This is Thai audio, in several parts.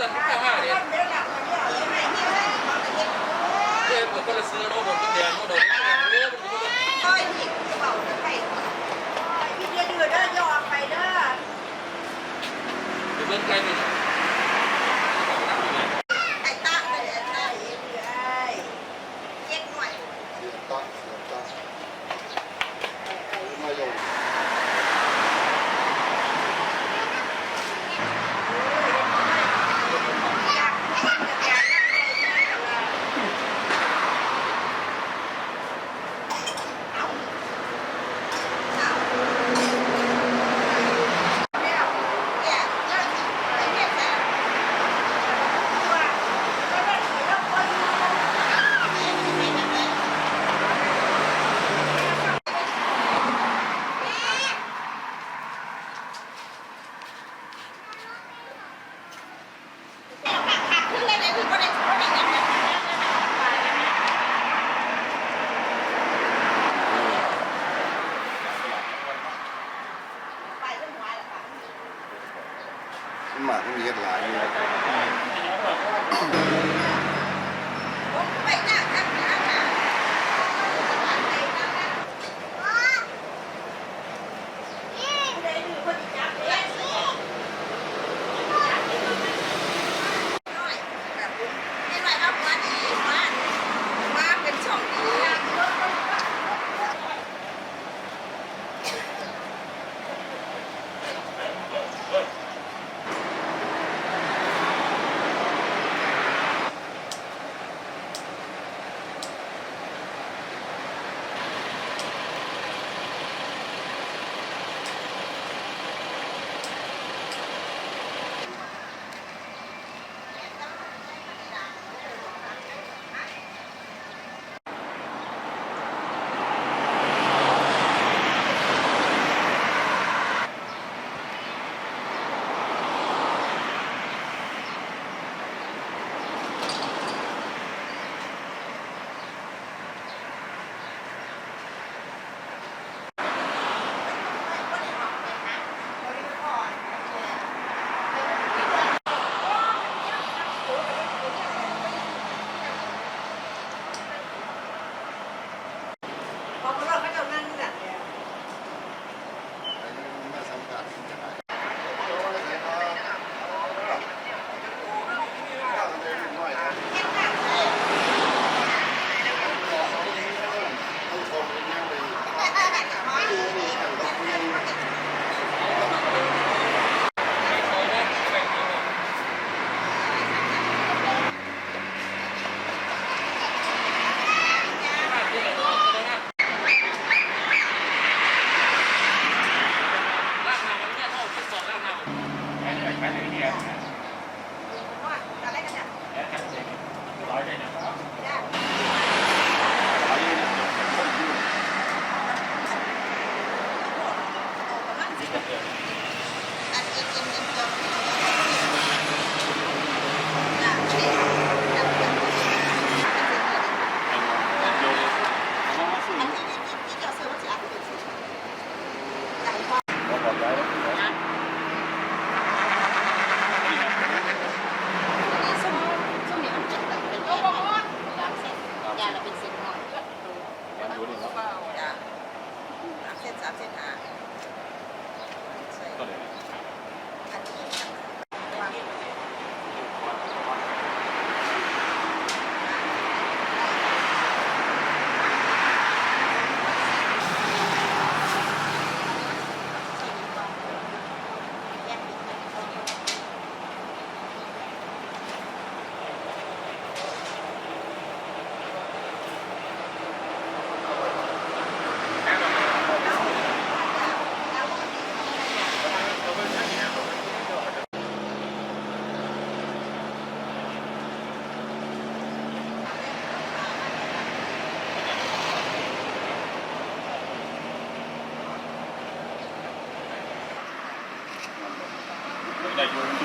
แต่ข้าวเนี่ยเดี๋ยวคนละซื้อโน้ตผม ได้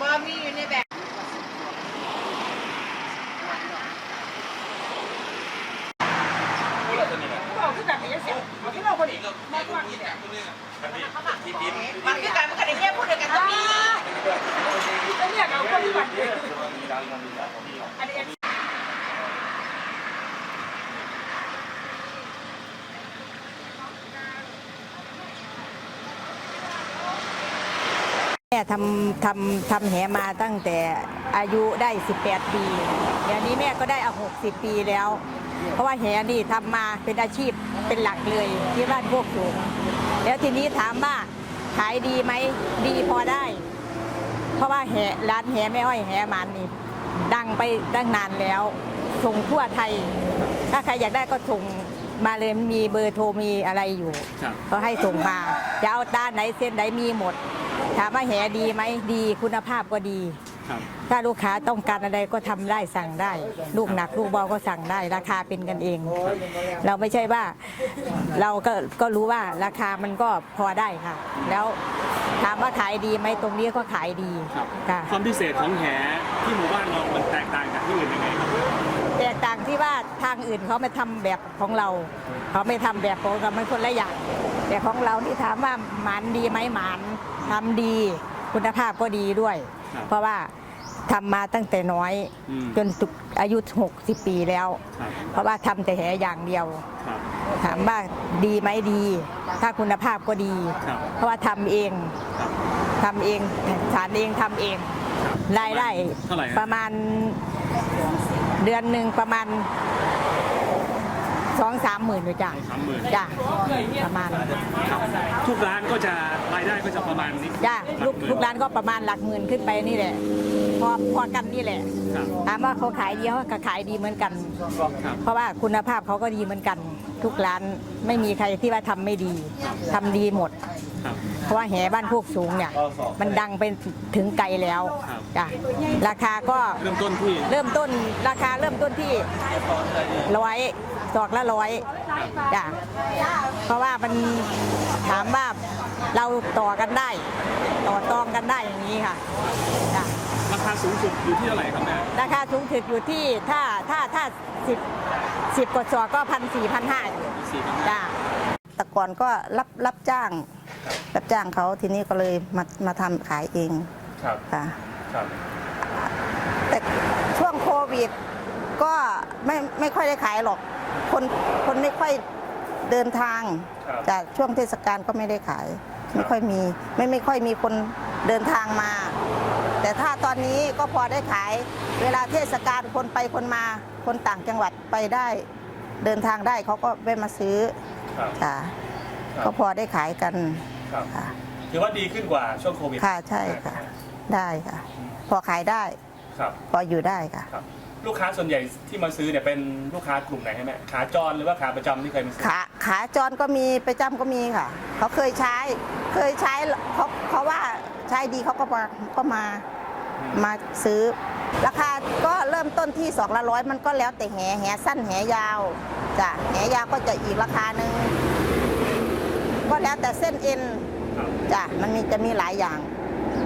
มามีอยู่ในแบบ พูดอะไรตัวนี้นะ บอกคือแบบนี้เสียบอกที่เราคนนี้ ก็ไม่รู้พูดแบบตัวนี้นะที่ดิน มันคือการมันกันเนี่ยพูดเดียวกันก็มีจะเรียกเอาคนที่บัตรอันนี้ แม่ทำทำทำแหมาตั้งแต่อายุได้ 18 ปีเดี๋ยวนี้แม่ก็ได้เอา60 ปีแล้ว เพราะว่าแหนี่ทำมาเป็นอาชีพเป็นหลักเลยที่บ้านพวกสูงแล้วทีนี้ถามว่าขายดีไหมดีพอได้ เพราะว่าแหร้านแหแม่อ้อยแหมันนี่ดังไปตั้งนานแล้ว ส่งทั่วไทย ถ้าใครอยากได้ก็ส่งมาเลยมีเบอร์โทรมีอะไรอยู่ครับก็ให้ส่งมาจะเอาด้านไหนเส้นไหนมีหมด ถามว่าแหดีไหมดีคุณภาพก็ดี ครับ ถ้าลูกค้าต้องการอะไรก็ทำได้สั่งได้ ลูกหนักลูกเบาก็สั่งได้ ราคาเป็นกันเอง เราไม่ใช่ว่า เราก็ก็รู้ว่าราคามันก็พอได้ค่ะ แล้วถามว่าขายดีไหมตรงนี้ก็ขายดีครับ ค่ะ ความพิเศษของแหที่หมู่บ้านเรา มันแตกต่างจากที่อื่นยังไงครับ แตกต่างที่ว่าทางอื่นเขาไม่ทำแบบของเรา เขาไม่ทำแบบของเรามันคนละอย่าง แต่ของเราที่ถามว่าหมันดีไหมหมันทำดีคุณภาพก็ดีด้วยครับเพราะว่าทำมาตั้งแต่น้อยอืมจนถึงอายุ 60 ปีแล้วครับเพราะว่าทำแต่แหอย่างเดียวครับถามว่าดีไหมดี ถ้าคุณภาพก็ดีครับเพราะว่าทำเองครับทำเองสารเองทำเองรายได้เท่าไหร่ฮะประมาณ เดือนหนึ่งประมาณสองสามหมื่นอยู่จ้ะสามหมื่นจ้ะประมาณครับทุกร้านก็จะรายได้ก็จะประมาณนี้จ้ะลูกหมื่ลูกร้านก็ประมาณหลักหมื่นขึ้นไปนี่แหละ พอพอกันนี่แหละครับถามว่าเขาขายดีเขาก็ขายดีเหมือนกันครับเพราะว่าคุณภาพเขาก็ดีเหมือนกัน ทุกร้านไม่มีใครที่ว่าทำไม่ดีทำดีหมดครับ เพราะว่าแหบ้านพวกสูงเนี่ย มันดังไปถึงไกลแล้วครับจ้ะราคาก็เริ่มต้นที่เริ่มต้นราคาเริ่มต้นที่ร้อยดอกละร้อยจ้ะเพราะว่ามันถามว่าเราต่อกันได้ ต่อตองกันได้อย่างนี้ค่ะจ้ะราคาสูงสุดอยู่ที่เท่าไหร่ครับแม่ราคาสูงสุดอยู่ที่ถ้าถ้าถ้าสิบสิบกว่าซอก็พันสี่พันห้าอยู่สี่พันจ้ะแต่ก่อนก็รับรับจ้าง รับจ้างเขาทีนี้ก็เลยมามาทำขายเองครับค่ะ ครับแต่ช่วงโควิด ก็ไม่ไม่ค่อยได้ขายหรอก คนคนไม่ค่อยเดินทางครับ จากช่วงเทศกาลก็ไม่ได้ขายไม่ค่อยมีไม่ไม่ค่อยมีคนเดินทางมา แต่ถ้าตอนนี้ก็พอได้ขาย เวลาเทศกาลคนไปคนมา คนต่างจังหวัดไปได้ เดินทางได้เขาก็แวะมาซื้อครับ ค่ะ ครับ ก็พอได้ขายกัน ครับค่ะ ถือว่าดีขึ้นกว่าช่วงโควิดค่ะใช่ค่ะ ได้ค่ะ พอขายได้ ครับ พออยู่ได้ค่ะ ครับ ลูกค้าส่วนใหญ่ที่มาซื้อเนี่ยเป็นลูกค้ากลุ่มไหนให้แม่ขาจรหรือว่าขาประจำที่เคยมาซื้อ ขาขาจรก็มีประจำก็มีค่ะ เขาเคยใช้ เคยใช้เขาเขาว่าใช้ดีเขาก็มาก็มามาซื้อ ราคาก็เริ่มต้นที่สองละร้อยมันก็แล้วแต่แหแหสั้นแหยาวจ้ะแหยาวก็จะอีกราคาหนึ่ง ก็แล้วแต่เส้นเอ็นครับจ้ะมันมีจะมีหลายอย่าง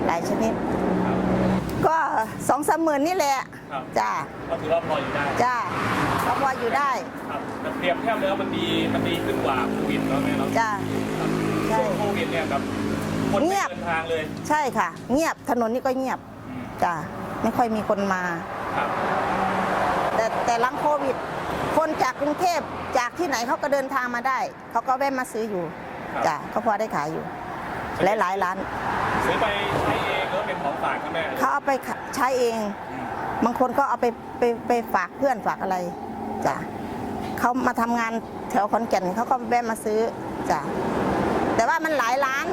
หลายชนิดครับก็สองสามหมื่นนี่แหละครับจ้ะก็ถือว่าพออยู่ได้จ้ะก็พออยู่ได้ครับแต่เปรียบเทียบแล้วมันดีมันดีขึ้นกว่าโควิดแล้วแม่เนาะจ้ะใช่ช่วงโควิดเนี่ยแบบคนเงีไม่ยบเดินทางเลย ใช่ค่ะ เงียบถนนนี่ก็เงียบอืมจ้ะไม่ค่อยมีคนมาครับแต่แต่หลังโควิด คนจากกรุงเทพจากที่ไหนเขาก็เดินทางมาได้เขาก็แวะมาซื้ออยู่ จ้ะเขาพอได้ขายอยู่ หลายหลายๆร้านซื้อไปใช้เองหรือว่าเป็นของฝากครับแม่เขาเอาไปใช้เอง อืมบางคนก็เอาไปไปไปฝากเพื่อนฝากอะไรจ้ะเขามาทำงานแถวขอนแก่นเขาก็แวะมาซื้อจ้ะแต่ว่ามันหลายร้าน